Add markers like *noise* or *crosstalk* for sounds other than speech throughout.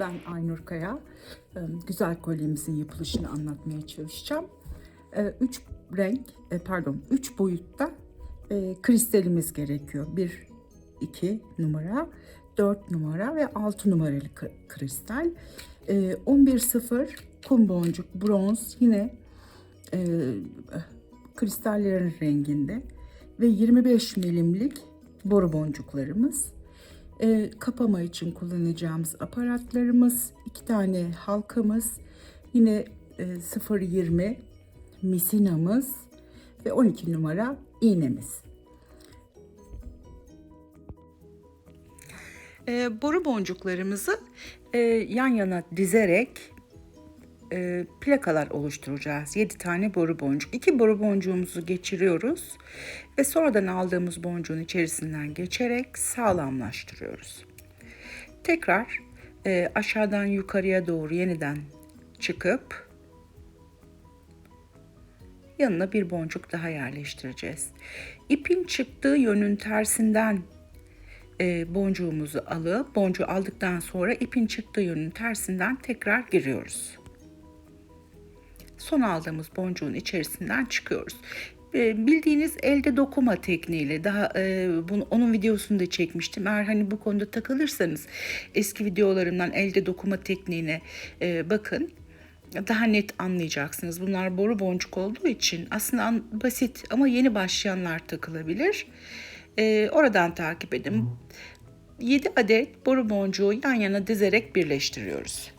Ben Aynur Kaya. Ee, Güzel kolyemizin yapılışını anlatmaya çalışacağım. Ee, Üç renk, e, pardon, üç boyutta e, kristalimiz gerekiyor. Bir, iki numara, dört numara ve altı numaralı kri- kristal. Ee, 11.0 kum boncuk, bronz yine e, kristallerin renginde ve 25 milimlik boru boncuklarımız. E, kapama için kullanacağımız aparatlarımız, iki tane halkamız, yine e, 0.20 misinamız ve 12 numara iğnemiz. E, boru boncuklarımızı e, yan yana dizerek e, plakalar oluşturacağız. 7 tane boru boncuk. 2 boru boncuğumuzu geçiriyoruz ve sonradan aldığımız boncuğun içerisinden geçerek sağlamlaştırıyoruz. Tekrar e, aşağıdan yukarıya doğru yeniden çıkıp yanına bir boncuk daha yerleştireceğiz. İpin çıktığı yönün tersinden e, boncuğumuzu alıp boncuğu aldıktan sonra ipin çıktığı yönün tersinden tekrar giriyoruz son aldığımız boncuğun içerisinden çıkıyoruz. E, Bildiğiniz elde dokuma tekniğiyle daha e, bunu onun videosunu da çekmiştim. Eğer hani bu konuda takılırsanız eski videolarımdan elde dokuma tekniğine e, bakın. Daha net anlayacaksınız. Bunlar boru boncuk olduğu için aslında basit ama yeni başlayanlar takılabilir. E, oradan takip edin. 7 adet boru boncuğu yan yana dizerek birleştiriyoruz.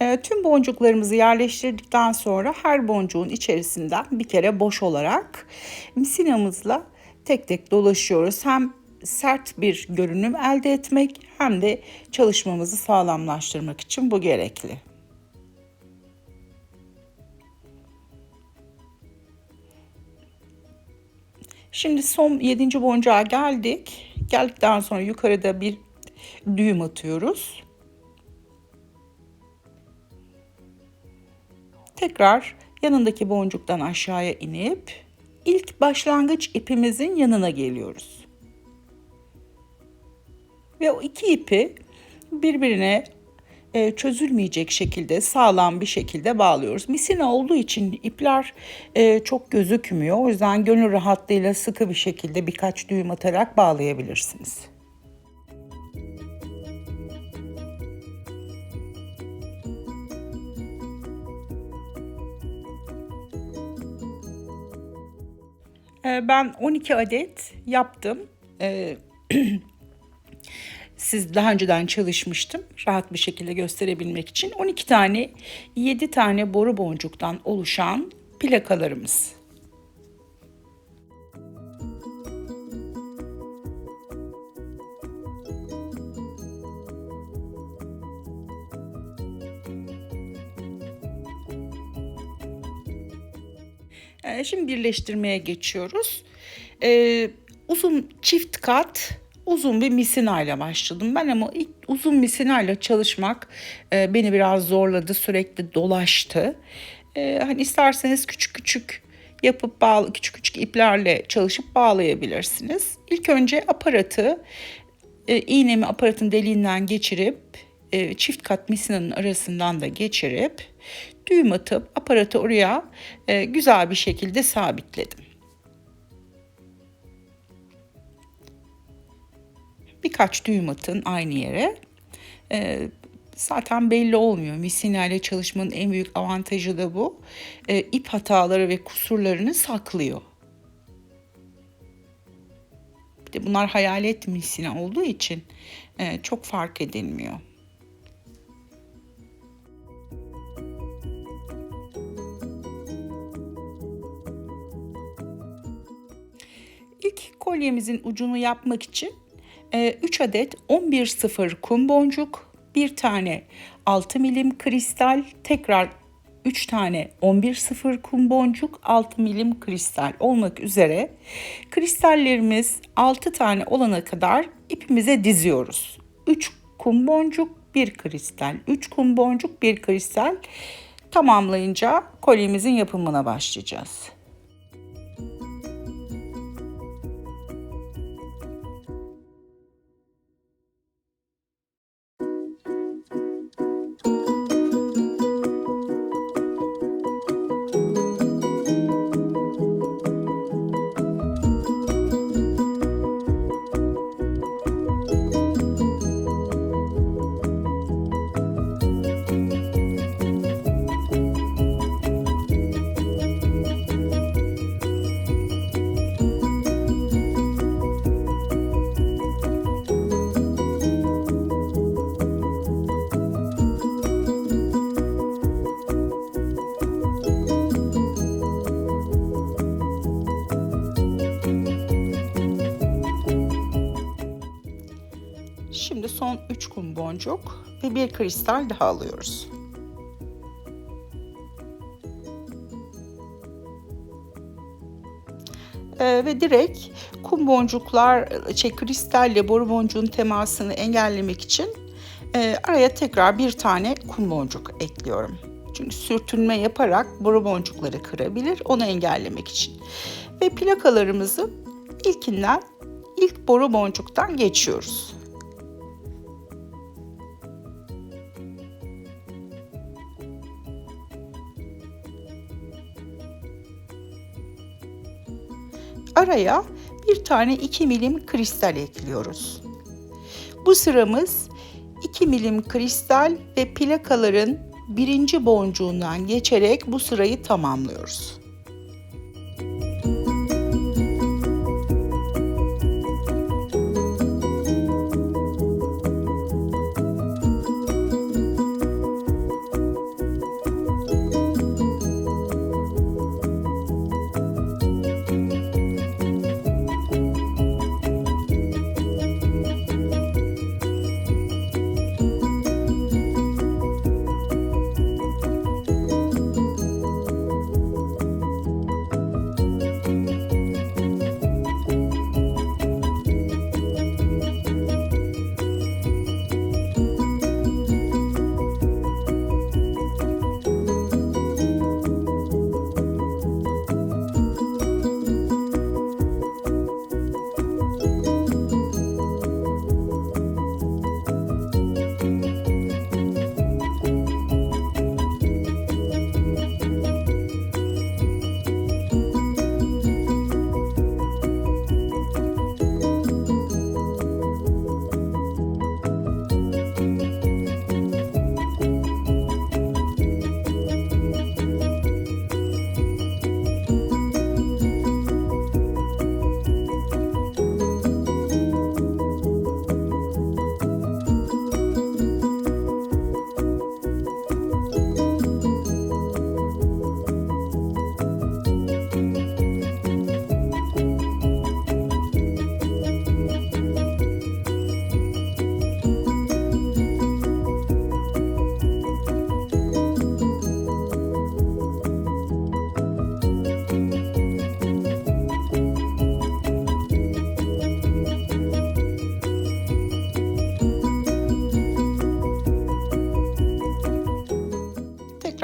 Tüm boncuklarımızı yerleştirdikten sonra her boncuğun içerisinden bir kere boş olarak misinamızla tek tek dolaşıyoruz. Hem sert bir görünüm elde etmek hem de çalışmamızı sağlamlaştırmak için bu gerekli. Şimdi son 7. boncuğa geldik. Geldikten sonra yukarıda bir düğüm atıyoruz. Tekrar yanındaki boncuktan aşağıya inip ilk başlangıç ipimizin yanına geliyoruz. Ve o iki ipi birbirine e, çözülmeyecek şekilde sağlam bir şekilde bağlıyoruz. Misina olduğu için ipler e, çok gözükmüyor. O yüzden gönül rahatlığıyla sıkı bir şekilde birkaç düğüm atarak bağlayabilirsiniz. Ben 12 adet yaptım. Ee, *clears throat* Siz daha önceden çalışmıştım. Rahat bir şekilde gösterebilmek için. 12 tane, 7 tane boru boncuktan oluşan plakalarımız. Şimdi birleştirmeye geçiyoruz. Ee, uzun çift kat uzun bir misinayla başladım ben ama ilk uzun misinayla çalışmak e, beni biraz zorladı sürekli dolaştı. Ee, hani isterseniz küçük küçük yapıp bağlı küçük küçük iplerle çalışıp bağlayabilirsiniz. İlk önce aparatı e, iğnemi aparatın deliğinden geçirip e, çift kat misinanın arasından da geçirip düğüm atıp aparatı oraya e, güzel bir şekilde sabitledim. Birkaç düğüm atın aynı yere. E, zaten belli olmuyor. Misina ile çalışmanın en büyük avantajı da bu. E, ip hataları ve kusurlarını saklıyor. Bir de bunlar hayalet misina olduğu için e, çok fark edilmiyor. Kolyemizin ucunu yapmak için 3 adet 11 sıfır kum boncuk, bir tane 6 milim kristal, tekrar 3 tane 11 sıfır kum boncuk, 6 milim kristal olmak üzere kristallerimiz 6 tane olana kadar ipimize diziyoruz. 3 kum boncuk, 1 kristal, 3 kum boncuk, 1 kristal tamamlayınca kolyemizin yapımına başlayacağız. Şimdi son 3 kum boncuk ve bir kristal daha alıyoruz. Ee, ve direkt kum boncuklar, şey kristalle boru boncuğun temasını engellemek için e, araya tekrar bir tane kum boncuk ekliyorum. Çünkü sürtünme yaparak boru boncukları kırabilir, onu engellemek için. Ve plakalarımızı ilkinden, ilk boru boncuktan geçiyoruz. Araya bir tane 2 milim kristal ekliyoruz. Bu sıramız 2 milim kristal ve plakaların birinci boncuğundan geçerek bu sırayı tamamlıyoruz.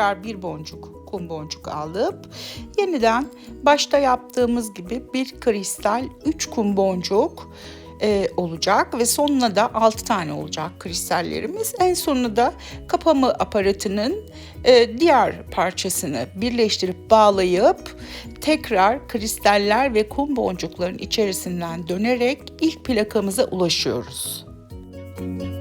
Tekrar bir boncuk kum boncuk alıp yeniden başta yaptığımız gibi bir kristal 3 kum boncuk e, olacak ve sonuna da 6 tane olacak kristallerimiz. En sonunda da kapama aparatının e, diğer parçasını birleştirip bağlayıp tekrar kristaller ve kum boncukların içerisinden dönerek ilk plakamıza ulaşıyoruz. Müzik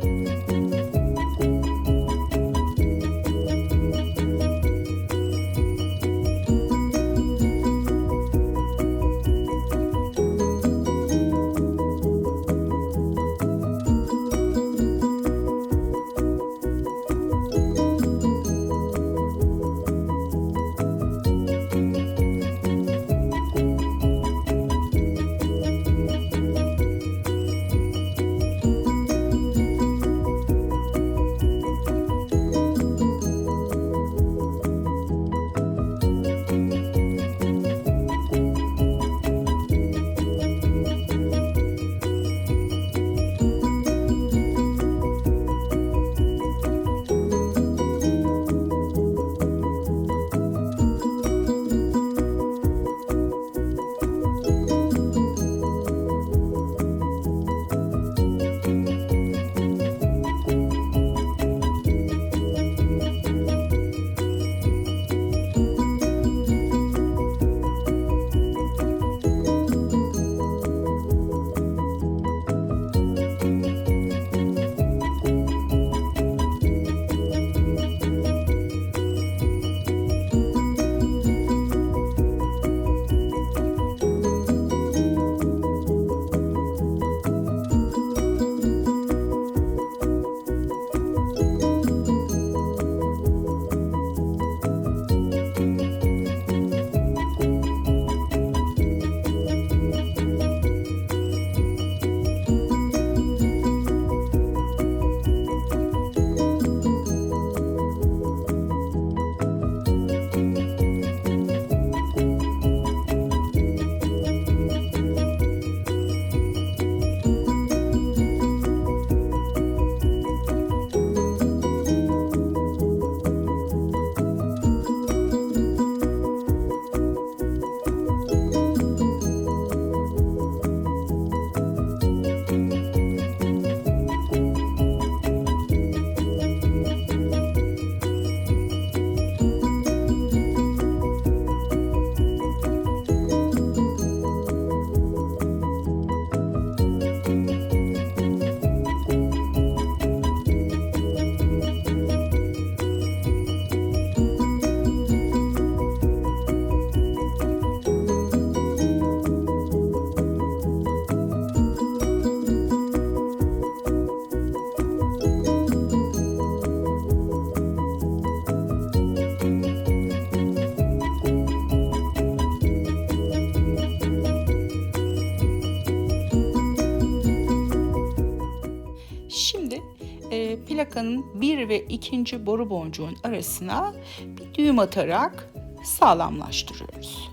plakanın bir ve ikinci boru boncuğun arasına bir düğüm atarak sağlamlaştırıyoruz.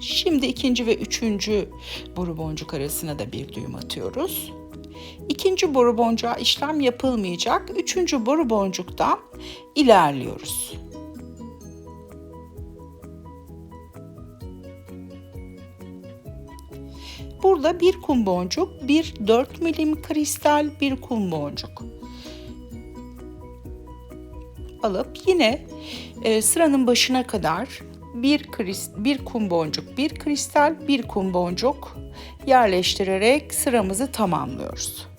Şimdi ikinci ve üçüncü boru boncuk arasına da bir düğüm atıyoruz. İkinci boru boncuğa işlem yapılmayacak. Üçüncü boru boncuktan ilerliyoruz. Burada bir kum boncuk, bir 4 milim kristal, bir kum boncuk alıp yine e, sıranın başına kadar bir, kris, bir kum boncuk, bir kristal, bir kum boncuk yerleştirerek sıramızı tamamlıyoruz.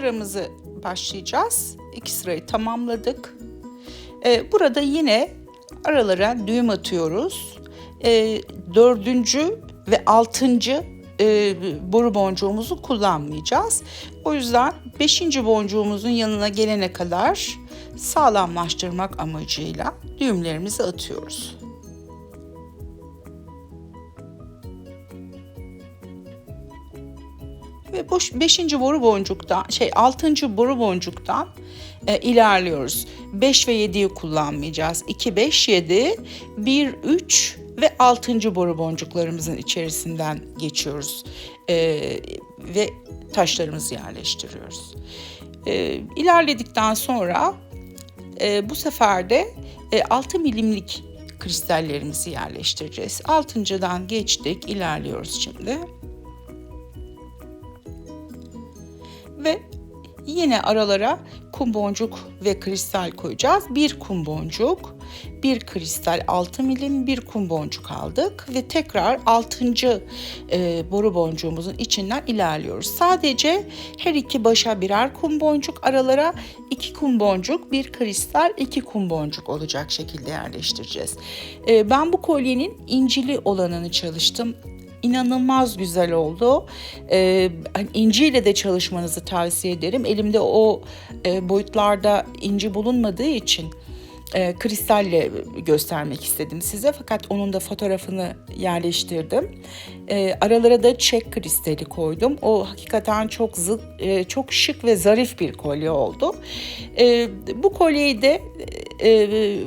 Sıramızı başlayacağız. İki sırayı tamamladık. Ee, burada yine aralara düğüm atıyoruz. Ee, dördüncü ve altıncı e, boru boncuğumuzu kullanmayacağız. O yüzden beşinci boncuğumuzun yanına gelene kadar sağlamlaştırmak amacıyla düğümlerimizi atıyoruz. Ve boş 5. boru boncuktan şey 6. boru boncuktan e, ilerliyoruz. 5 ve 7'yi kullanmayacağız. 2 5 7 1 3 ve 6. boru boncuklarımızın içerisinden geçiyoruz. E, ve taşlarımızı yerleştiriyoruz. E, ilerledikten sonra e, bu sefer de e, 6 milimlik kristallerimizi yerleştireceğiz. Altıncıdan geçtik, ilerliyoruz şimdi. Yine aralara kum boncuk ve kristal koyacağız. Bir kum boncuk, bir kristal 6 milim, bir kum boncuk aldık ve tekrar 6. E, boru boncuğumuzun içinden ilerliyoruz. Sadece her iki başa birer kum boncuk, aralara iki kum boncuk, bir kristal, iki kum boncuk olacak şekilde yerleştireceğiz. E, ben bu kolyenin incili olanını çalıştım inanılmaz güzel oldu. Ee, hani inciyle de çalışmanızı tavsiye ederim. Elimde o e, boyutlarda inci bulunmadığı için e, kristalle göstermek istedim size. Fakat onun da fotoğrafını yerleştirdim. E, aralara da çek kristali koydum. O hakikaten çok zı, e, çok şık ve zarif bir kolye oldu. Bu kolyeyi de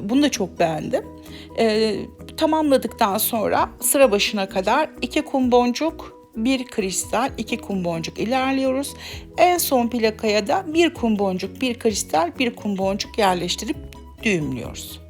bunu da çok beğendim. Tamamladıktan sonra sıra başına kadar iki kum boncuk, bir kristal, iki kum boncuk ilerliyoruz. En son plakaya da bir kum boncuk, bir kristal, bir kum boncuk yerleştirip düğümlüyoruz.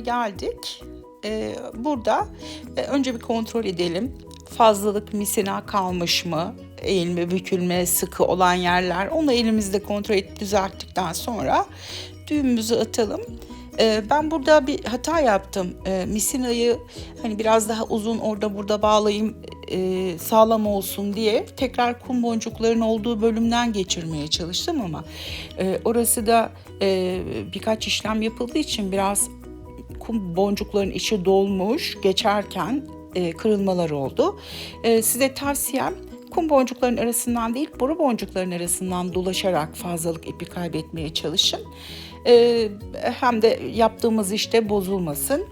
Geldik. Ee, burada e, önce bir kontrol edelim. Fazlalık misina kalmış mı? Eğilme, bükülme, sıkı olan yerler. Onu elimizde kontrol edip düzelttikten sonra düğümümüzü atalım. Ee, ben burada bir hata yaptım. Ee, misinayı hani biraz daha uzun orada burada bağlayayım e, sağlam olsun diye tekrar kum boncukların olduğu bölümden geçirmeye çalıştım ama e, orası da e, birkaç işlem yapıldığı için biraz kum boncukların içi dolmuş geçerken e, kırılmalar oldu. E, size tavsiyem kum boncukların arasından değil boru boncukların arasından dolaşarak fazlalık ipi kaybetmeye çalışın. E, hem de yaptığımız işte bozulmasın.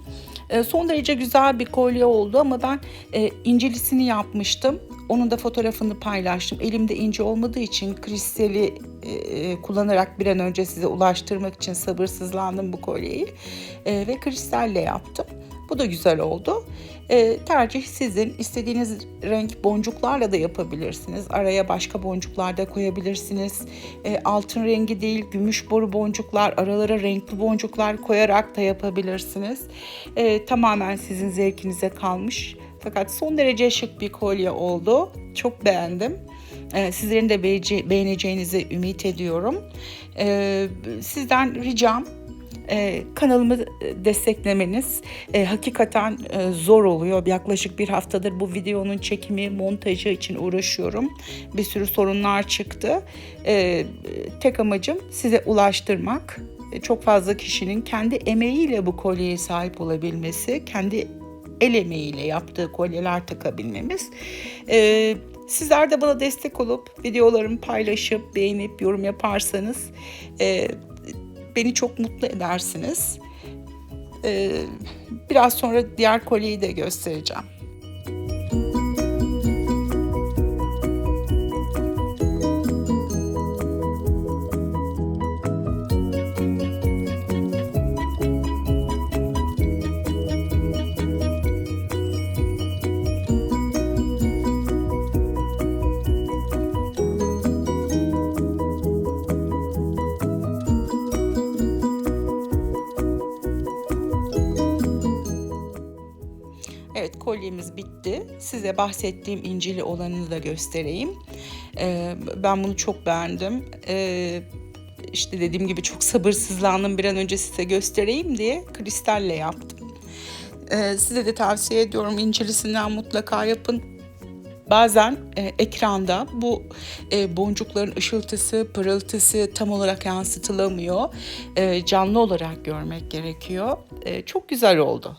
E, son derece güzel bir kolye oldu ama ben e, incilisini yapmıştım. Onun da fotoğrafını paylaştım. Elimde ince olmadığı için kristali e, kullanarak bir an önce size ulaştırmak için sabırsızlandım bu kolyeyi. E, ve kristalle yaptım. Bu da güzel oldu. E, tercih sizin. İstediğiniz renk boncuklarla da yapabilirsiniz. Araya başka boncuklar da koyabilirsiniz. E, altın rengi değil, gümüş boru boncuklar, aralara renkli boncuklar koyarak da yapabilirsiniz. E, tamamen sizin zevkinize kalmış. Fakat son derece şık bir kolye oldu. Çok beğendim. Ee, sizlerin de beğeneceğinizi ümit ediyorum. Ee, sizden ricam e, kanalımı desteklemeniz e, hakikaten e, zor oluyor. Yaklaşık bir haftadır bu videonun çekimi, montajı için uğraşıyorum. Bir sürü sorunlar çıktı. E, tek amacım size ulaştırmak. E, çok fazla kişinin kendi emeğiyle bu kolyeye sahip olabilmesi, kendi el emeğiyle yaptığı kolyeler takabilmemiz. Ee, sizler de bana destek olup videolarımı paylaşıp beğenip yorum yaparsanız e, beni çok mutlu edersiniz. Ee, biraz sonra diğer kolyeyi de göstereceğim. Size bahsettiğim incili olanını da göstereyim. Ee, ben bunu çok beğendim. Ee, işte dediğim gibi çok sabırsızlandım bir an önce size göstereyim diye kristalle yaptım. Ee, size de tavsiye ediyorum incilisinden mutlaka yapın. Bazen e, ekranda bu e, boncukların ışıltısı, pırıltısı tam olarak yansıtılamıyor. E, canlı olarak görmek gerekiyor. E, çok güzel oldu.